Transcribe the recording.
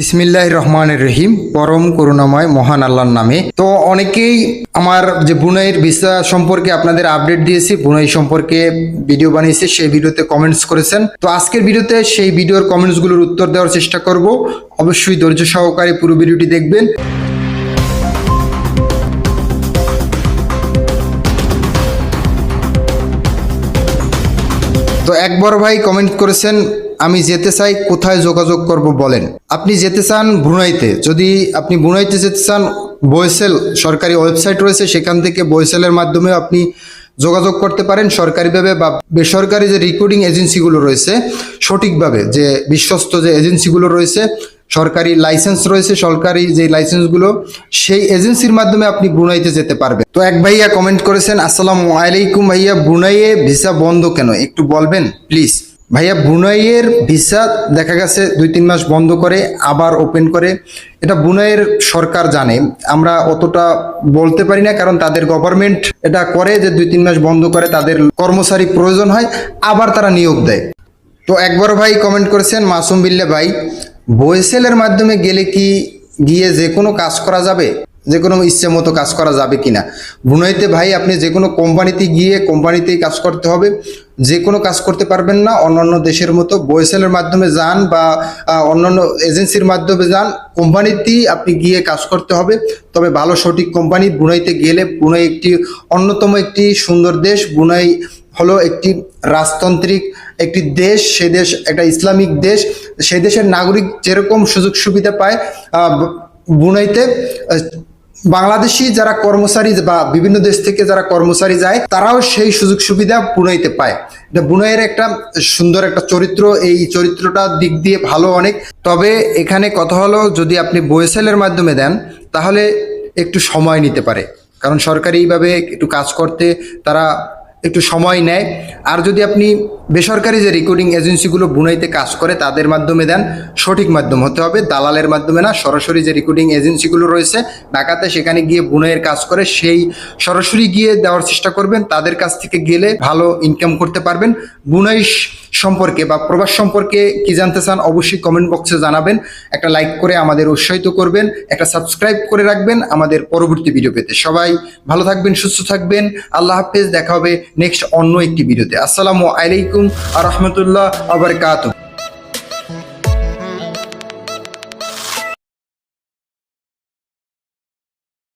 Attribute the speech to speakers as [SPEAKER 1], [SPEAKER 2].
[SPEAKER 1] বিসমিল্লাহ রহমানের রহিম, পরম করুণাময়, মহান আল্লাহর নামে। তো অনেকেই আমার যে বুনাইয়ের ভিসা সম্পর্কে আপনাদের আপডেট দিয়েছি, বুনাই সম্পর্কে ভিডিও বানিয়েছি, সেই ভিডিওতে কমেন্টস করেছেন। তো আজকের ভিডিওতে সেই ভিডিওর কমেন্টসগুলোর উত্তর দেওয়ার চেষ্টা করব। অবশ্যই ধৈর্য সহকারে পুরো ভিডিওটি দেখবেন। তো এক বড় ভাই কমেন্ট করেছেন আমি যেতে চাই, কোথায় যোগাযোগ করব বলেন। আপনি যেতে চান ব্রুনাইতে। যদি আপনি ব্রুনাইতে যেতে চান বয়েসেল সরকারি ওয়েবসাইট রয়েছে, সেখান থেকে বয়েসেলের মাধ্যমে আপনি যোগাযোগ করতে পারেন। সরকারিভাবে বা বেসরকারি যে রিক্রুটিং এজেন্সিগুলো রয়েছে, সঠিকভাবে যে বিশ্বস্ত যে এজেন্সিগুলো রয়েছে, সরকারি লাইসেন্স রয়েছে, সরকারি যে লাইসেন্সগুলো সেই এজেন্সির মাধ্যমে আপনি ব্রুনাইতে যেতে পারবেন। তো এক ভাইয়া কমেন্ট করেছেন, আসসালামু আলাইকুম ভাইয়া, ব্রুনাইয়ে ভিসা বন্ধ কেন? একটু বলবেন প্লিজ ভাইয়া ব্রুনাইয়ের ভিসা দেখা গেছে দুই তিন মাস বন্ধ করে, আবার ওপেন করে। এটা ব্রুনাইয়ের সরকার জানে। আমরা অতটা বলতে পারি না, কারণ তাদের গভর্নমেন্ট এটা করে যে দুই তিন মাস বন্ধ করে, তাদের কর্মচারী প্রয়োজন হয়, আবার তারা নিয়োগ দেয়। তো একবার ভাই কমেন্ট করেছেন মাসুম বিল্লা ভাই বয়েসেলের মাধ্যমে গেলে কি গিয়ে যে কোনো কাজ করা যাবে? যে কোনো ইচ্ছে মতো কাজ করা যাবে কিনা। বুনাইতে ভাই, আপনি যে কোনো কোম্পানিতে গিয়ে কোম্পানিতেই কাজ করতে হবে। যে কোনো কাজ করতে পারবেন না, অন্যান্য দেশের মতো। বয়েসেলের মাধ্যমে যান বা অন্যান্য এজেন্সির মাধ্যমে যান, কোম্পানিতেই আপনি গিয়ে কাজ করতে হবে। তবে ভালো সঠিক কোম্পানি বুনাইতে গেলে বুনাই একটি অন্যতম একটি সুন্দর দেশ। বুনাই হলো একটি রাজতান্ত্রিক একটি দেশ। সে দেশ একটা ইসলামিক দেশ। সে দেশের নাগরিক যেরকম সুযোগ সুবিধা পায় বুনাইতে বাংলাদেশি যারা কর্মচারী বা বিভিন্ন দেশ থেকে যারা কর্মচারী যায়, তারাও সেই সুযোগ সুবিধা বুনাইতে পায়। এটা বুনাইয়ের একটা সুন্দর একটা চরিত্র। এই চরিত্রটা দিক দিয়ে ভালো অনেক। তবে এখানে কথা হলো, যদি আপনি বয়েসেলের মাধ্যমে দেন, তাহলে একটু সময় নিতে পারে। কারণ সরকারিভাবে একটু কাজ করতে তারা একটু সময় নেয়। আর যদি আপনি বেসরকারি যে রেকর্ডিং এজেন্সিগুলো বুনাইতে কাজ করে, তাদের মাধ্যমে দেন, সঠিক মাধ্যম হতে হবে। দালালের মাধ্যমে না, সরাসরি যে রেকর্ডিং এজেন্সিগুলো রয়েছে, ঢাকাতে সেখানে গিয়ে বুনাইয়ের কাজ করে, সেই সরাসরি গিয়ে দেওয়ার চেষ্টা করবেন। তাদের কাছ থেকে গেলে ভালো ইনকাম করতে পারবেন। বুনাই সম্পর্কে বা প্রবাস সম্পর্কে কি জানতে চান, অবশ্যই কমেন্ট বক্সে জানাবেন। একটা লাইক করে আমাদের উৎসাহিত করবেন, একটা সাবস্ক্রাইব করে রাখবেন আমাদের পরবর্তী ভিডিও পেতে। সবাই ভালো থাকবেন, সুস্থ থাকবেন। আল্লাহ হাফেজ, দেখা হবে নেক্সট অন্য একটি ভিডিওতে আসসালামু আলাইকুম আ রহমতুল্লাহ আবরকাত